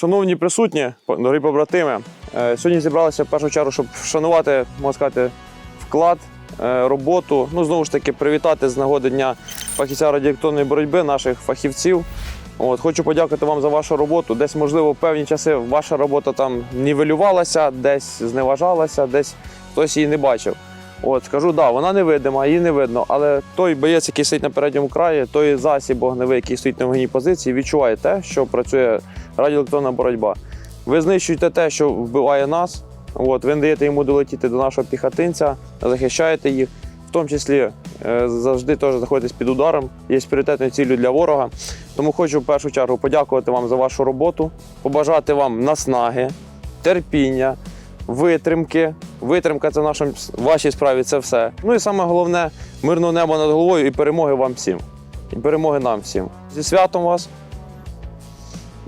Шановні присутні, дорогі побратими, е, сьогодні зібралися в першу чергу, щоб вшанувати, можна сказати, вклад, е, роботу. Ну, знову ж таки, привітати з нагоди Дня фахівця радіоелектронної боротьби наших фахівців. От, хочу подякувати вам за вашу роботу. Десь, можливо, в певні часи ваша робота там нівелювалася, десь зневажалася, десь хтось її не бачив. От, скажу, да, вона невидима, її не видно, але той боєць, який стоїть на передньому краї, той засіб огневий, який стоїть на вогній позиції, відчуває те, що працює радіоелектронна боротьба. Ви знищуєте те, що вбиває нас. От, ви не даєте йому долетіти до нашого піхотинця, захищаєте їх. В тому числі е, завжди теж знаходитесь під ударом, є пріоритетною ціллю для ворога. Тому хочу в першу чергу подякувати вам за вашу роботу, побажати вам наснаги, терпіння, витримки. Витримка це в нашому вашій справі це все. Ну і саме головне мирного неба над головою і перемоги вам всім. І перемоги нам всім. Зі святом вас.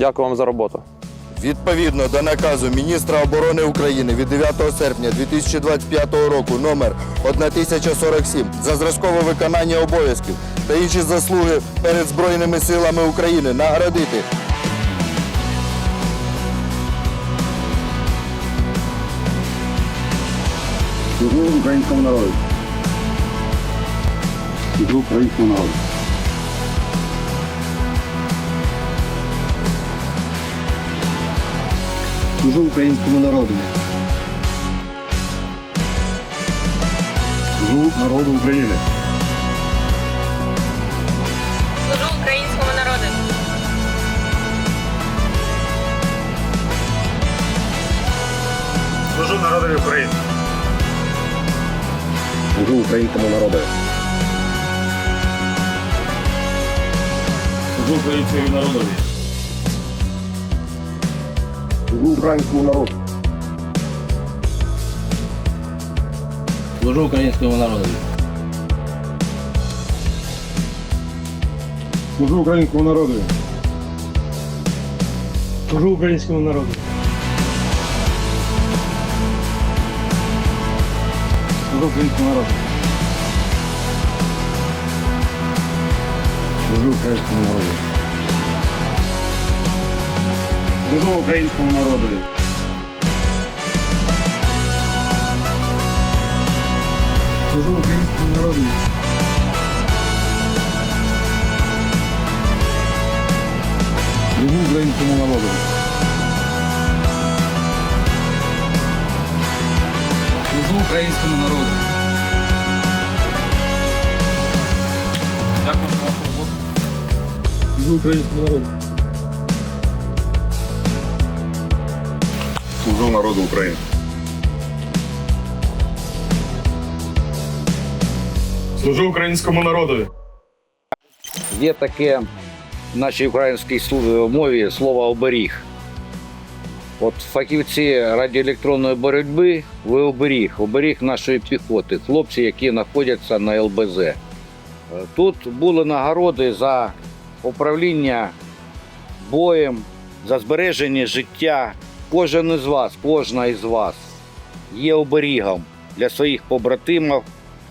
Дякую вам за роботу. Відповідно до наказу міністра оборони України від 9 серпня 2025 року номер 1047 за зразкове виконання обов'язків та інші заслуги перед Збройними силами України наградити Служу українському народу. Служу українському народу. Служу українському народу. Служу народу України. Служу українському народу. Служу народові України. Служу українському народу. Служу українському народові. Служу українському народу. Служу українському народу. Служу українському народу. Служу українському народу. Служу українському народу. Служу українському народу. Служу українському народові. Служу українському народу. Служу українському народу. Служу українському народу. Дякую за вашу роботу. Служу українському народу. Служу народу України. Служу українському народові. Є таке в нашій українській мові слово оберіг. От фахівці радіоелектронної боротьби, ви оберіг, оберіг нашої піхоти, хлопці, які знаходяться на ЛБЗ. Е, Тут були нагороди за управління боєм, за збереження життя. Кожен із вас, кожна із вас є оберігом для своїх побратимів,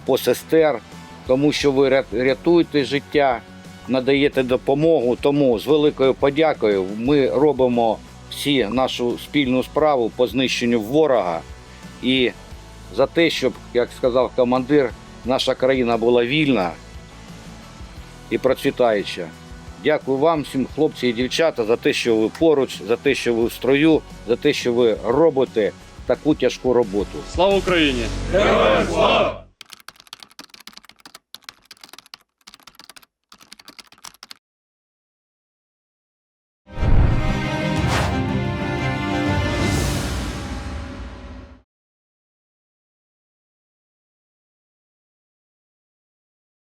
посестер, тому що ви рятуєте життя, надаєте допомогу. Тому з великою подякою ми робимо всі нашу спільну справу по знищенню ворога і за те, щоб, як сказав командир, наша країна була вільна і процвітаюча. Дякую вам, всім хлопці і дівчата, за те, що ви поруч, за те, що ви в строю, за те, що ви робите таку тяжку роботу. Слава Україні! Героям слава!